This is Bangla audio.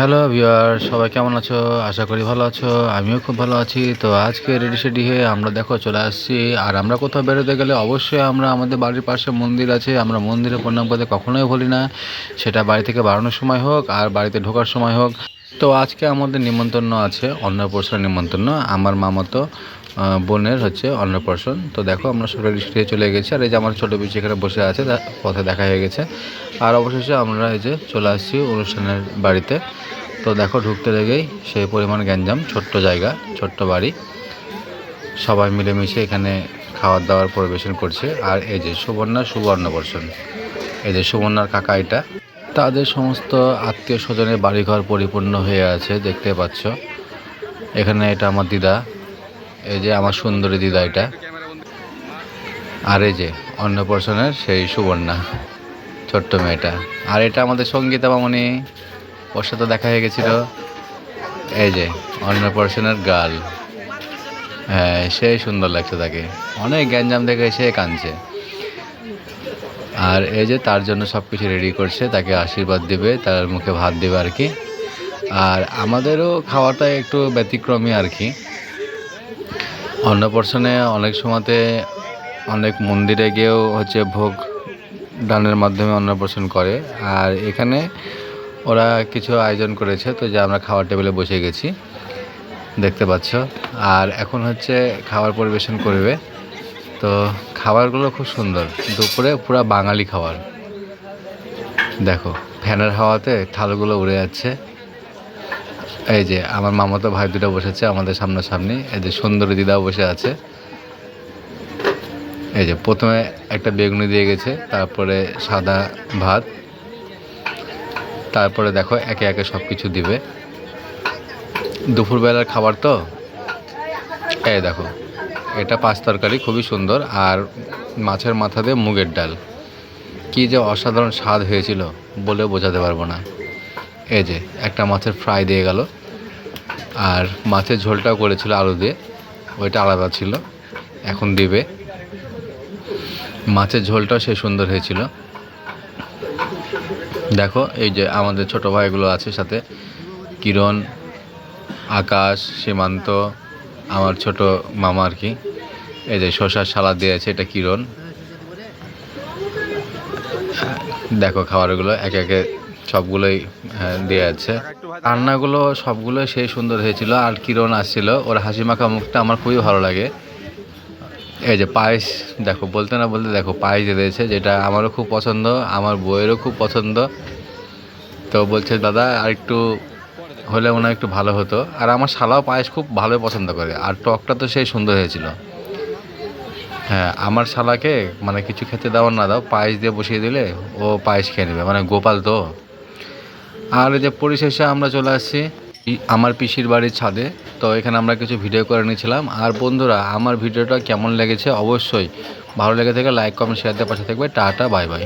হ্যালো ভিওয়ার সবাই কেমন আছো? আশা করি ভালো আছো, আমিও খুব ভালো আছি। তো আজকে রেডি সেডি হয়ে আমরা দেখো চলে আসছি। আর আমরা কোথাও বেরোতে গেলে অবশ্যই আমরা আমাদের বাড়ির পাশে মন্দির আছে। আমরা মন্দিরে প্রণাম করতে কখনোই ভুলি না। সেটা বাড়ি থেকে বাড়ানোর সময় হোক আর বাড়িতে ঢোকার সময় হোক। তো আজকে আমাদের নিমন্ত্রণ আছে অন্য অন্নপ্রসন্ন নিমন্ত্রণ। আমার মামাতো বোনের হচ্ছে অন্নপ্রাশন তো দেখো, আমরা সেডি হয়ে চলে গেছি। আর এই যে আমার ছোটো পিছিয়ে এখানে বসে আছে পথে দেখা হয়ে গেছে। আর অবশেষে আমরা এই যে চলে আসছি অনুষ্ঠানের বাড়িতে। তো দেখো, ঢুকতে লেগেই সেই পরিমাণ গ্যাঞ্জাম, ছোট্ট জায়গা, ছোট্ট বাড়ি। সবাই মিলেমিশে এখানে খাওয়ার দাওয়ার পরিবেশন করছে। আর এই যে সুবর্ণা সুবর্ণবর্ষণ এই যে সুবর্ণার কাকা এটা। তাদের সমস্ত আত্মীয় স্বজনের বাড়িঘর পরিপূর্ণ হয়ে আছে, দেখতে পাচ্ছ। এখানে এটা আমার দিদা। এই যে আমার সুন্দরী দিদা এটা। আর এই যে অন্নপ্রাশনের সেই সুবর্ণা, ছোট্ট মেয়েটা। আর এটা আমাদের সঙ্গীতা মামনি, ওর সাথে দেখা হয়ে গেছিল। এই যে অন্নপ্রাশনের গাল। হ্যাঁ সেই সুন্দর লাগছে তাকে। অনেক গ্যাঞ্জাম দেখে সে কাঁদছে। আর এই যে তার জন্য সব কিছু রেডি করছে, তাকে আশীর্বাদ দেবে, তার মুখে ভাত দেবে আর কি। আর আমাদেরও খাওয়াটা একটু ব্যতিক্রমী আর কি। অন্নপ্রাশনে অনেক সময়তে অনেক মন্দিরে গিয়েও হচ্ছে ভোগ দানের মাধ্যমে অন্নপ্রাশন করে। আর এখানে ওরা কিছু আয়োজন করেছে, তো যে আমরা খাওয়ার টেবিলে বসে গেছি, দেখতে পাচ্ছ। আর এখন হচ্ছে খাবার পরিবেশন করবে। তো খাবারগুলো খুব সুন্দর। দুপুরে পুরো বাঙালি খাবার। দেখো, ফ্যানের হাওয়াতে থালগুলো উড়ে যাচ্ছে। এই যে আমার মামাতো ভাই দুটো বসেছে আমাদের সামনাসামনি। এই যে সুন্দরী দিদাও বসে আছে। এই যে প্রথমে একটা বেগুনি দিয়ে গেছে, তারপরে সাদা ভাত, তারপরে দেখো একে একে সব কিছু দিবে। দুপুরবেলার খাবার তো? এই দেখো, এটা পাঁচ তরকারি, খুবই সুন্দর। আর মাছের মাথা দিয়ে মুগের ডাল। কি যে অসাধারণ স্বাদ হয়েছিল বলে বোঝাতে পারব না। এই যে একটা মাছের ফ্রাই দিয়ে গেল। আর মাছের ঝোলটাও করেছিল আলু দিয়ে, ওইটা আলাদা ছিল, এখন দিবে। মাছের ঝোলটাও সে সুন্দর হয়েছিল। দেখো, এই যে আমাদের ছোট ভাইগুলো আছে সাথে, কিরণ, আকাশ, সীমান্ত, আমার ছোট মামা আর কি, এই যে শসার সালাদ দিয়েছে, এটা কিরণ। দেখো খাবারগুলো, একে একে সবগুলোই হ্যাঁ, দিয়ে আছে। রান্নাগুলো সবগুলো সেই সুন্দর হয়েছিল। আর কিরণ আসছিল ওর হাসি মাখা মুখটা আমার খুবই ভালো লাগে। এই যে পায়েস দেখো বলতে না বলতে দেখো পায়েস দিয়ে দিয়েছে যেটা আমারও খুব পছন্দ আমার বইয়েরও খুব পছন্দ। তো বলছে দাদা আর একটু হলে হয় একটু ভালো হতো। আর আমার শালাও পায়েস খুব ভালো পছন্দ করে আর টকটা তো সেই সুন্দর হয়েছিল। হ্যাঁ আমার শালাকে মানে কিছু খেতে দাও না দাও পায়েস দিয়ে বসিয়ে দিলে ও পায়েস খেয়ে নেবে। মানে গোপাল তো। আর এই যে পরিশেষে আমরা চলে আসছি আমার পিসির বাড়ির ছাদে। তো এখানে আমরা কিছু ভিডিও করে নিয়েছিলাম। আর বন্ধুরা, আমার ভিডিওটা কেমন লেগেছে? অবশ্যই ভালো লেগে থাকে লাইক কমেন্ট শেয়ার দিয়ে পাশে থাকবে। Tata bye bye